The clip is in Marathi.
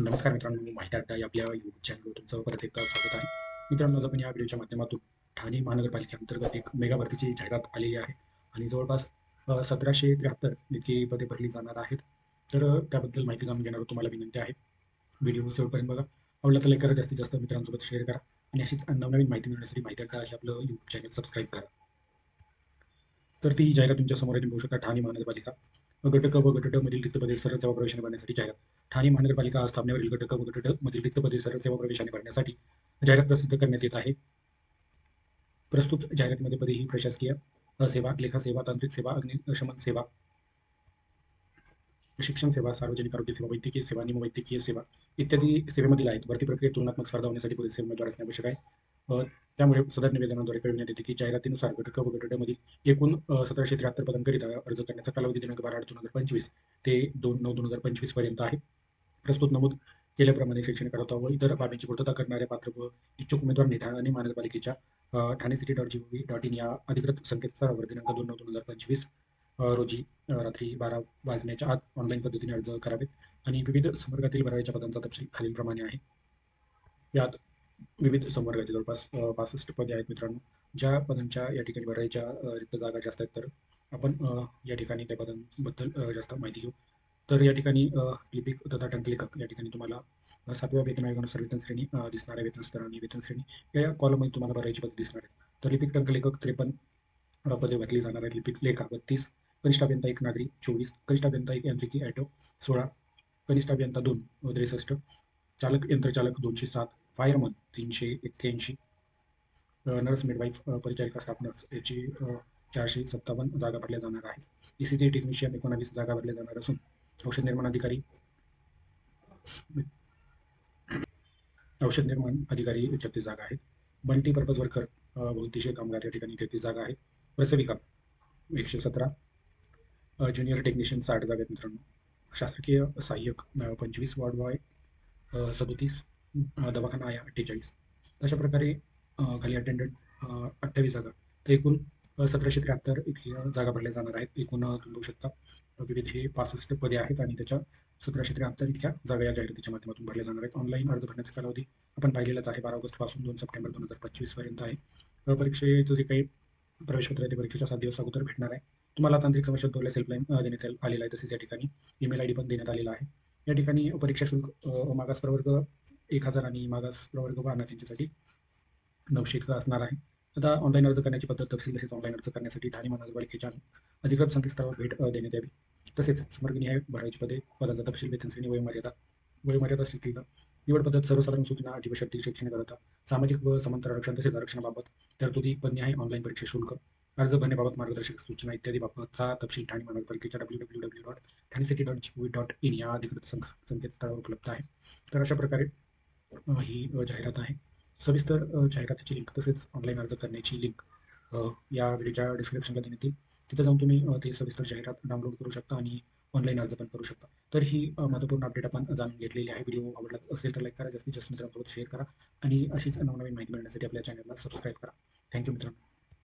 नमस्कार मित्रांनो मी माहिती अड्डा या आपल्या यूट्यूब चॅनलवर तुमचं परत एकदा स्वागत आहे. मित्रांनो आज आपण या व्हिडिओच्या माध्यमातून ठाणे महानगरपालिकेअंतर्गत एक मेगा भरतीची जाहिरात आलेली आहे. आणि जवळपास सतराशे त्र्याहत्तर इतकी पदे भरली जाणार आहेत. तर त्याबद्दल माहिती जाणून घेणार तुम्हाला विनंती आहे. व्हिडिओ शेवटपर्यंत बघा. आवडला तर लाईक करा जास्तीत जास्त मित्रांसोबत शेअर करा. आणि अशीच नवनवीन माहिती मिळण्यासाठी माहिती अड्डा अशी आपलं यूट्यूब चॅनल सबस्क्राईब करा. तर ती जाहिरात तुमच्यासमोर तुम्ही बघू शकता ठाणे महानगरपालिका. गट क व गट मधील रिक्त पदे सरळ सेवा प्रवेशाने भरण्यासाठी जाहिरात. ठाणे महानगरपालिका स्थापनेवरील गट क व गट मधील रिक्त पदे सरळ सेवा प्रवेशाने भरण्यासाठी जाहिरात प्रसिद्ध करण्यात येत आहे. प्रस्तुत जाहिरातीमध्ये पदे ही प्रशासकीय सेवा, लेखा सेवा, तांत्रिक सेवा अग्निशमन सेवा शिक्षण सेवा, सार्वजनिक आरोग्य सेवा, वैद्यकीय सेवा, निमवैद्यकीय सेवा इत्यादी सेवेमधील आहेत. भरती प्रक्रियेत तुलनात्मक स्पर्धा होण्यासाठी पुरेसे उमेदवार असणे आवश्यक आहे. त्यामुळे सदर निवेदनाद्वारे कळविण्यात येते की जाहिरातीनुसार घटक व गटमधील एकूण सतराशे त्र्याहत्तर पदांकरिता अर्ज करण्याचा कालावधी दिनांक बारा आठ दोन हजार पंचवीस ते दोन नऊ दोन हजार पंचवीसपर्यंत आहे. प्रस्तुत नमूद केल्याप्रमाणे शैक्षणिक अर्हता व इतर बाबींची पूर्तता करणाऱ्या पात्र व इच्छुक उमेदवारांनी आणि महानगरपालिकेच्या Thane city dot G V dot in या अधिकृत संकेतस्थळावर दिनांक दोन नऊ दोन हजार पंचवीस रोजी रात्री बारा वाजण्याच्या आत ऑनलाईन पद्धतीने अर्ज करावेत आणि विविध संवर्गातील भरायच्या पदांचा तपशील खालीलप्रमाणे आहे. यात विविध संवर्गाचे जवळपास पासष्ट पदे आहेत मित्रांनो. ज्या पदांच्या या ठिकाणी भरायच्या रिक्त जागा जास्त आहेत तर आपण या ठिकाणी त्या पदांबद्दल जास्त माहिती घेऊ. तर या ठिकाणी लिपिक तथा टंकलेखक या ठिकाणी तुम्हाला सातव्या वेतन आयोगानुसार वेतन श्रेणी दिसणार दिसणाऱ्या वेतन स्तर आणि वेतन श्रेणी. या कॉलममध्ये तुम्हाला भरायची पद दिसणार आहे तर लिपिक टंकलेखक त्रेपन्न पदे भरली जाणार आहेत. लिपिक लेखा बत्तीस कनिष्ठ अभियंता एक नागरी चोवीस कनिष्ठ अभियंता एक यांत्रिकी ॲटो सोळा कनिष्ठ अभियंता दोन त्रेसष्ट चालक यंत्रचालक दोनशे सात फायरमन तीनशे एक्क्याऐंशी नर्स मिडवाईफ परिचारिका स्टाफ नर्स याची चारशे सत्तावन्न जागा भरल्या जाणार आहे ई सी जी टेक्निशियन एकोणावीस जागा भरल्या जाणार असून औषध निर्माण अधिकारी औषध निर्माण अधिकारी छत्तीस जागा आहेत. मल्टी पर्पज वर्कर बहुतेशीय कामगार या ठिकाणी तेहतीस जागा आहेत. प्रसविका एकशे सतरा. ज्युनियर टेक्निशियन साठ जागा आहेत मित्रांनो. शासकीय सहाय्यक पंचवीस वॉर्ड बॉय सदोतीस. दवाखाना आहे अठ्ठेचाळीस. अशा प्रकारे खाली अटेंडंट अठ्ठावीस जागा. तर एकूण सतराशे त्र्याहत्तर इथली जागा भरल्या जाणार आहेत. एकूण तुम्ही बघू शकता विविध हे पासष्ट पदे आहेत आणि त्याच्या सतराशे त्र्याहत्तर इथल्या जागा या जाहिरातीच्या माध्यमातून भरल्या जाणार आहेत. ऑनलाईन अर्ज भरण्याचा कालावधी आपण पाहिलेलाच आहे. बारा ऑगस्टपासून दोन सप्टेंबर दोन हजार पंचवीसपर्यंत आहे. परीक्षेचं जे काही प्रवेशपत्र आहे ते परीक्षेच्या सात दिवस अगोदर भेटणार आहे. तुम्हाला तांत्रिक समस्या उद्भवल्यास हेल्पलाईन देण्यात आलेला आहे. तसेच या ठिकाणी ईमेल आय डी पण देण्यात आलेला आहे. या ठिकाणी परीक्षा शुल्क मागास प्रवर्ग एक हजार आणि मागास प्रवर्ग वाहन त्यांच्यासाठी. नऊशे इतकं असणार आहे. आता ऑनलाईन अर्ज करण्याची पद्धत तपशील तसेच ऑनलाईन अर्ज करण्यासाठी ठाणे महानगरपालिकेच्या अधिकृत संकेतस्थळावर भेट देण्यात यावी. तसेच संवर्गनिहाय भरायची पदे पदांचा तपशील वेतन श्रेणी वयोमर्यादा वयोमर्यादा स्थितीला निवड पद्धत सर्वसाधारण सूचना अटी व शैक्षणिक करता सामाजिक व समांतर आरक्षण तसेच आरक्षणाबाबत तरतुदी पदनिहाय ऑनलाईन परीक्षा शुल्क अर्ज भरण्याबाबत मार्गदर्शक सूचना इत्यादी बाबतचा तपशील ठाणे महानगरपालिकेच्या W W W dot Thane city dot G dot in या अधिकृत संकेतस्थळावर उपलब्ध आहे. तर अशा प्रकारे ही जाहिरात आहे. सविस्तर जाहिरातीची लिंक तसेच ऑनलाईन अर्ज करण्याची लिंक या व्हिडिओच्या डिस्क्रिप्शनला देण्यात येईल तिथे जाऊन तुम्ही ते सविस्तर जाहिरात डाउनलोड करू शकता आणि ऑनलाईन अर्ज पण करू शकता. तर ही महत्त्वपूर्ण अपडेट आपण जाणून घेतलेली आहे. व्हिडिओ आवडला असेल तर लाईक करा. जास्तीत जास्त मित्रांसोबत शेअर करा. आणि अशीच नवनवीन माहिती मिळण्यासाठी आपल्या चॅनलला सबस्क्राईब करा. थँक्यू मित्रांनो.